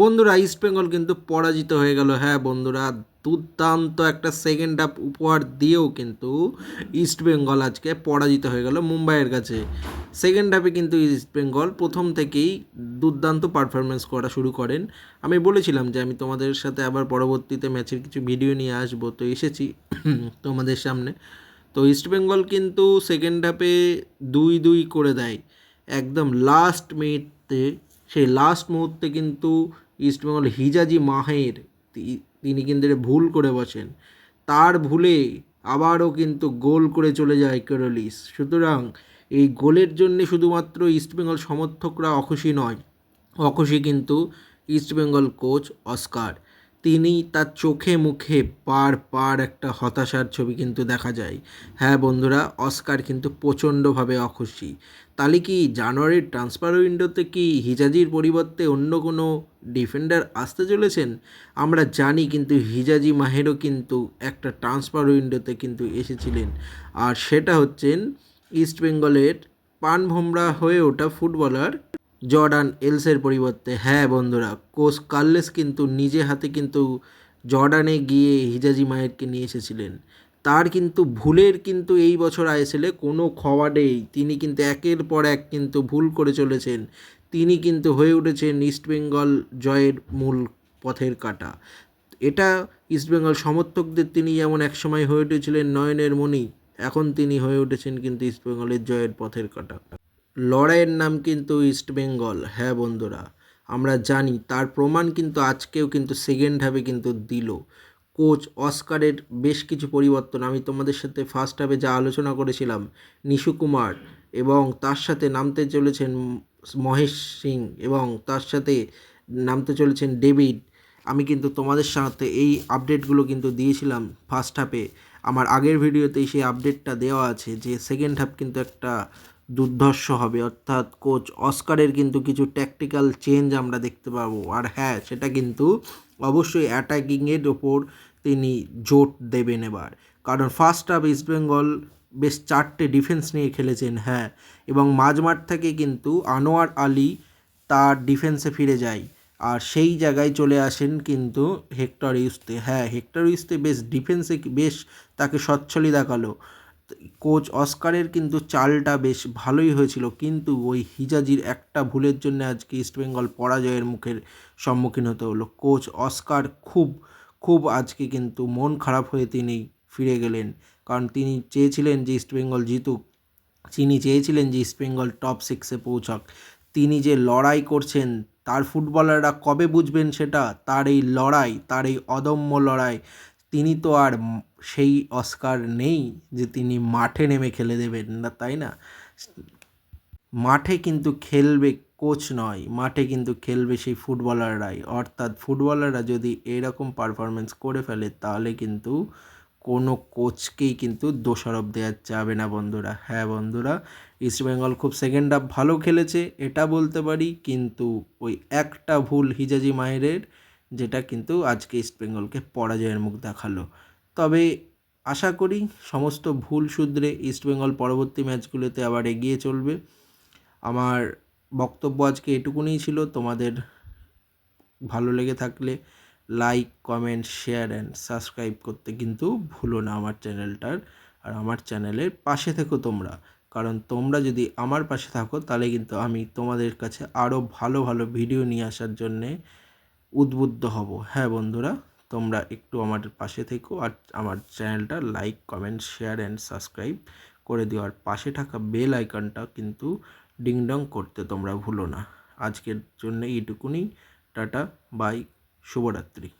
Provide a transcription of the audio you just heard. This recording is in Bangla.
বন্ধুরা ইস্ট বেঙ্গল কিন্তু পরাজিত হয়ে গেল। হ্যাঁ বন্ধুরা, দুর্দান্ত একটা সেকেন্ড হাফ উপহার দিয়েও কিন্তু ইস্ট বেঙ্গল আজকে পরাজিত হয়ে গেল মুম্বাইয়ের কাছে। সেকেন্ড হাফে কিন্তু ইস্ট বেঙ্গল প্রথম থেকেই দুর্দান্ত পারফরমেন্স করা শুরু করেন। আমি বলেছিলাম যে আমি তোমাদের সাথে আবার পরবর্তীতে ম্যাচের কিছু ভিডিও নিয়ে আসব, তো এসেছি তোমাদের সামনে। তো ইস্ট বেঙ্গল কিন্তু সেকেন্ড হাফে দুই দুই করে দেয়। একদম লাস্ট মিনিটে সেই লাস্ট মুহূর্তে কিন্তু ইস্টবেঙ্গল হিজাজি মাহের তিনি কিন্তু ভুল করে বসেন। তার ভুলে আবারও কিন্তু গোল করে চলে যায় কেরলিস সুতরাং এই গোলের জন্যে শুধুমাত্র ইস্টবেঙ্গল সমর্থকরা অখুশি নয়, অখুশি কিন্তু ইস্টবেঙ্গল কোচ অস্কার। তিনি তার চোখে মুখে পার পার একটা হতাশার ছবি কিন্তু দেখা যায়। হ্যাঁ বন্ধুরা, অস্কার কিন্তু প্রচণ্ডভাবে অখুশি। তাহলে কি জানুয়ারির ট্রান্সফার উইন্ডোতে কি হিজাজির পরিবর্তে অন্য কোনো ডিফেন্ডার আসতে চলেছেন, আমরা জানি কিন্তু হিজাজি মাহেরও কিন্তু একটা ট্রান্সফার উইন্ডোতে কিন্তু এসেছিলেন। আর সেটা হচ্ছেন ইস্টবেঙ্গলের পানভোমরা হয়ে ওঠা ফুটবলার জর্ডান এলসের পরিবর্তে। হ্যাঁ বন্ধুরা, কোচ কার্লেস কিন্তু নিজে হাতে কিন্তু জর্ডানে গিয়ে হিজাজি মায়েরকে নিয়ে এসেছিলেন। তার কিন্তু ভুলের কিন্তু এই বছর আইএসএলে কোনো নেই। তিনি কিন্তু একের পর এক কিন্তু ভুল করে চলেছেন। তিনি কিন্তু হয়ে উঠেছেন ইস্টবেঙ্গল জয়ের মূল পথের কাটা। এটা ইস্টবেঙ্গল সমর্থকদের তিনি যেমন একসময় হয়ে উঠেছিলেন নয়নের মণি, এখন তিনি হয়ে উঠেছেন কিন্তু ইস্টবেঙ্গলের জয়ের পথের কাটা। লড়াইয়ের নাম কিন্তু ইস্টবেঙ্গল হ্যাঁ বন্ধুরা, আমরা জানি, তার প্রমাণ কিন্তু আজকেও কিন্তু সেকেন্ড হাফে কিন্তু দিল। কোচ অস্কারের বেশ কিছু পরিবর্তন, আমি তোমাদের সাথে ফার্স্ট হাফে যা আলোচনা করেছিলাম, নিশু কুমার এবং তার সাথে নামতে চলেছেন মহেশ সিং এবং তার সাথে নামতে চলেছেন ডেভিড। আমি কিন্তু তোমাদের সাথে এই আপডেটগুলো কিন্তু দিয়েছিলাম ফার্স্ট হাফে আমার আগের ভিডিওতেই সেই আপডেটটা দেওয়া আছে যে সেকেন্ড হাফ কিন্তু একটা দুর্ধর্ষ হবে। অর্থাৎ কোচ অস্কারের কিন্তু কিছু ট্যাকটিক্যাল চেঞ্জ আমরা দেখতে পাবো। আর হ্যাঁ সেটা কিন্তু অবশ্যই অ্যাটাকিংয়ের ওপর তিনি জোট দেবেন এবার। কারণ ফার্স্ট হাফ ইস্টবেঙ্গল বেশ চারটে ডিফেন্স নিয়ে খেলেছেন হ্যাঁ। এবং মাঝমাঠ থেকে কিন্তু আনোয়ার আলী তার ডিফেন্সে ফিরে যায়। আর সেই জায়গায় চলে আসেন কিন্তু হেক্টর ইউস্তে। হ্যাঁ হেক্টর ইউস্তে বেশ ডিফেন্সে বেশ তাকে সচ্ছলই দেখাল। কোচ অস্কারের কিন্তু চালটা বেশ ভালোই হয়েছিল, কিন্তু ওই হিজাজির একটা ভুলের জন্য আজকে ইস্টবেঙ্গল পরাজয়ের মুখের সম্মুখীন হতে হলো। কোচ অস্কার খুব খুব আজকে কিন্তু মন খারাপ হয়ে তিনি ফিরে গেলেন। কারণ তিনি চেয়েছিলেন যে ইস্টবেঙ্গল জিতুক। তিনি চেয়েছিলেন যে ইস্টবেঙ্গল টপ সিক্সে পৌঁছক। তিনি যে লড়াই করছেন, তার ফুটবলাররা কবে বুঝবেন সেটা? তার এই লড়াই, তার এই অদম্য লড়াই, তিনি তো আর সেই অস্কার নেই যে তিনি মাঠে নেমে খেলে দেবেন না, তাই না? মাঠে কিন্তু খেলবে কোচ নয়, মাঠে কিন্তু খেলবে সেই ফুটবলাররাই। অর্থাৎ ফুটবলাররা যদি এরকম পারফরমেন্স করে ফেলে, তাহলে কিন্তু কোনো কোচকেই কিন্তু দোষারোপ দেওয়া যাবে না বন্ধুরা। হ্যাঁ বন্ধুরা ইস্টবেঙ্গল খুব সেকেন্ড হাফ ভালো খেলেছে, এটা বলতে পারি, কিন্তু ওই একটা ভুল হিজাজি মায়েরের যেটা কিন্তু আজকে ইস্টবেঙ্গলকে পরাজয়ের মুখ দেখাল। তবে আশা করি সমস্ত ভুল শুধরে ইস্টবেঙ্গল পরবর্তী ম্যাচগুলোতে আবার এগিয়ে চলবে। আমার বক্তব্য আজকে এটুকুনিই ছিল, তোমাদের ভালো লেগে থাকলে like comment share and subscribe করতে কিন্তু ভুলো না আমার চ্যানেলটার। আর আমার চ্যানেলের পাশে থেকো তোমরা। কারণ তোমরা যদি আমার পাশে থাকো, তাহলে কিন্তু আমি তোমাদের কাছে আরও ভালো ভালো ভিডিও নিয়ে আসার জন্যে উদ্বুদ্ধ হব। হ্যাঁ বন্ধুরা, তোমরা একটু আমার পাশে থেকো আর আমার চ্যানেলটা like comment share and subscribe করে দিও। আর পাশে থাকা বেল আইকনটা কিন্তু ডিংডং করতে তোমরা ভুলো না। আজকের জন্য এইটুকুনি। টাটা বাই শুভরাত্রি।